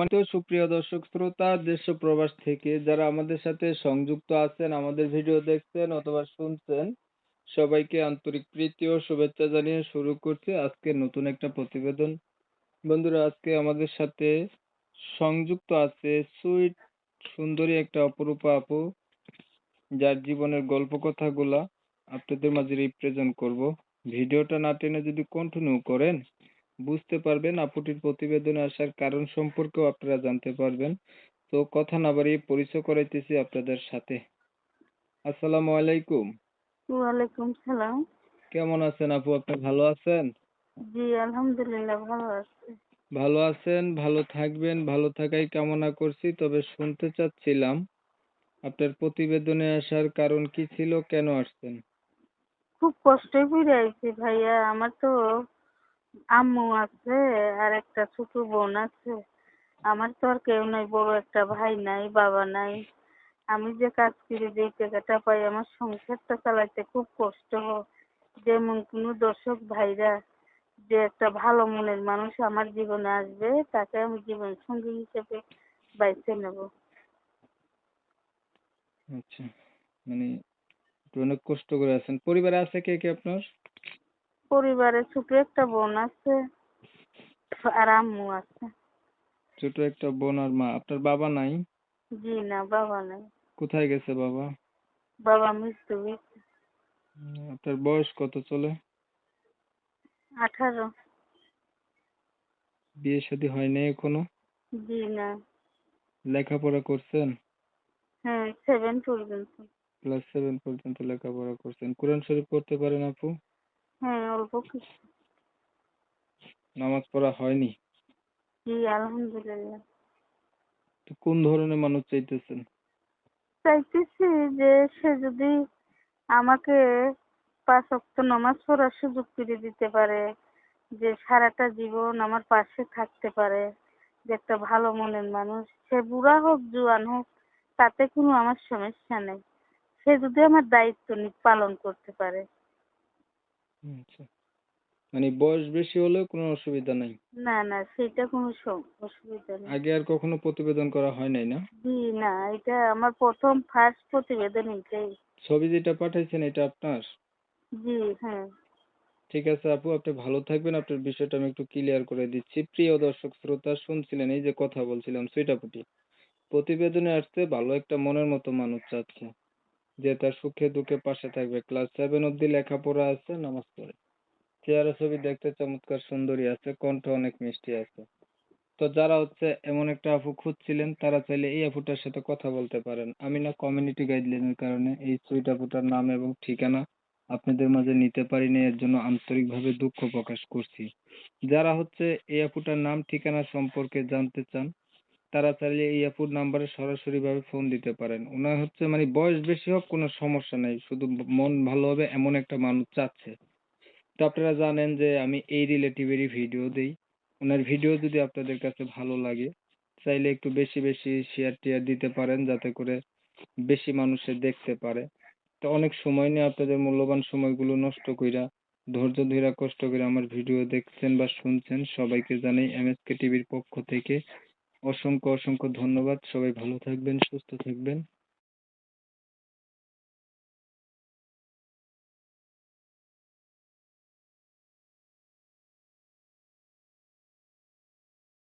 সম্মানিত সুপ্রিয় দর্শক শ্রোতা, দেশ প্রবাস থেকে যারা আমাদের সাথে সংযুক্ত আছেন, আমাদের ভিডিও দেখছেন অথবা শুনছেন, সবাইকে আন্তরিক প্রীতি ও শুভেচ্ছা জানিয়ে শুরু করছি আজকে নতুন একটা প্রতিবেদন। বন্ধুরা, আজকে আমাদের সাথে সংযুক্ত আছে সুইট, সুন্দরী একটা অপরূপা আপু, যার জীবনের গল্প কথাগুলা আপনাদের মাঝে রিপ্রেজেন্ট করব। ভিডিওটা না টেনে যদি কন্টিনিউ করেন বুঝতে পারবেন আপুটির প্রতিবেদনে আসার কারণ সম্পর্কেও আপনারা জানতে পারবেন। তো কথা না বাড়িয়ে পরিচয় করাইতেছি আপনাদের সাথে। আসসালামু আলাইকুম। ওয়ালাইকুম সালাম। কেমন আছেন আপু? আপনি ভালো আছেন? জি আলহামদুলিল্লাহ ভালো আছি। ভালো আছেন ভালো থাকবেন ভালো থাকাই কামনা করছি। তবে শুনতে চাচ্ছিলাম আপনার প্রতিবেদনে আসার কারণ কি ছিল কেন আসছেন? খুব কষ্টই পড়ে আইছি ভাইয়া। আমার তো আম্মু আছে আর একটা ছোট বোন আছে। আমার তো আর কেউ নাই, বড় একটা ভাই নাই, বাবা নাই। আমি যে কাজ করি, যে টাকাটা পাই, আমার সংসারটা চালাইতে খুব কষ্ট হয়। যেমন কোনো দর্শক ভাইরা যে একটা ভালো মনের মানুষ আমার জীবনে আসবে, তাকে আমি জীবন সঙ্গী হিসেবে বাইছে নেব। আচ্ছা মানে অনেক কষ্ট করে আছেন। পরিবারে আছে কে কে আপনার? পরিবারে ছোট একটা বোন আছে আর আম্মু আছে। ছোট একটা বোন আর মা। আপনার বাবা নাই? জি না বাবা নাই। কোথায় গেছে বাবা? বাবা মৃত্যু হয়েছে আপনার বয়স কত চলে? আঠারো। বিয়ে শাদী হয়নি এখনও? জি না। লেখাপড়া করছেন? হ্যাঁ সেভেন পর্যন্ত। ক্লাস সেভেন পর্যন্ত লেখাপড়া করছেন। কোরআন শরীফ পড়তে পারেন আপু? হ্যাঁ অল্প কিছু। নামাজ পড়া হয়নি? জি আলহামদুলিল্লাহ। তো কোন ধরনের মানুষ চাইতেছেন? চাইতেছি যে সে যদি আমাকে পাঁচ ওয়াক্ত নামাজ পড়ার সুযোগ করে দিতে পারে যে সারাটা জীবন আমার পাশে থাকতে পারে যে একটা ভালো মনের মানুষ সে বুড়া হোক জোয়ান হোক তাতে কোনো আমার সমস্যা নেই। সে যদি আমার দায়িত্ব পালন করতে পারে। আচ্ছা। মানে বয়স বেশি হলেও কোনো অসুবিধা নাই? না না সেটা কোনো সম- অসুবিধা নেই। আগে আর কখনো প্রতিবেদন করা হয় নাই না? জি না এটা আমার প্রথম ফার্স্ট প্রতিবেদন এটাই ছবি যেটা পাঠাইছেন এটা আপনার? জি হ্যাঁ। ঠিক আছে আপু আপনি ভালো থাকবেন। আপনার বিষয়টা আমি একটু ক্লিয়ার করে দিচ্ছি। প্রিয় দর্শক শ্রোতা শুনছিলেন এই যে কথা বলছিলাম সুইটাপুটি প্রতিবেদনে আসছে ভালো একটা মনের মতো মানুষ চাচ্ছে। যে তার সুখে দুঃখে পাশে থাকবে। ক্লাস সেভেন অব্দি লেখাপড়া আছে, নামাজ পড়ে। চেহারা ছবি দেখতে চমৎকার সুন্দরী আছে, কণ্ঠ অনেক মিষ্টি আছে। তো যারা হচ্ছে এমন একটা আপু খুঁজছিলেন, তারা চাইলে এই আপুটার সাথে কথা বলতে পারেন। আমি না কমিউনিটি গাইডলাইনের কারণে এই সুইট আপুটার নাম এবং ঠিকানা আপনাদের মাঝে নিতে পারিনি, এর জন্য আন্তরিকভাবে দুঃখ প্রকাশ করছি। যারা হচ্ছে এই আপুটার নাম ঠিকানা সম্পর্কে জানতে চান তারা চাইলে এই নাম্বারে সরাসরি ভাবে ফোন দিতে পারেন। ওনার হচ্ছে মানে বয়স বেশি হোক কোনো সমস্যা নেই, শুধু মন ভালো হবে এমন একটা মানুষ চাচ্ছে। তো আপনারা জানেন যে আমি এই রিলেটিভেরই ভিডিও দেই। ওনার ভিডিও যদি আপনাদের কাছে ভালো লাগে, চাইলে একটু বেশি বেশি শেয়ার টেয়ার দিতে পারেন, যাতে করে বেশি মানুষে দেখতে পারে। তো অনেক সময় নিয়ে আপনাদের মূল্যবান সময়গুলো নষ্ট কইরা, ধৈর্য ধইরা, কষ্ট করে আমার ভিডিও দেখছেন বা শুনছেন, সবাইকে জানাই এমএসকে টিভির পক্ষ থেকে অসংখ্য অসংখ্য ধন্যবাদ। সবাই ভালো থাকবেন সুস্থ থাকবেন।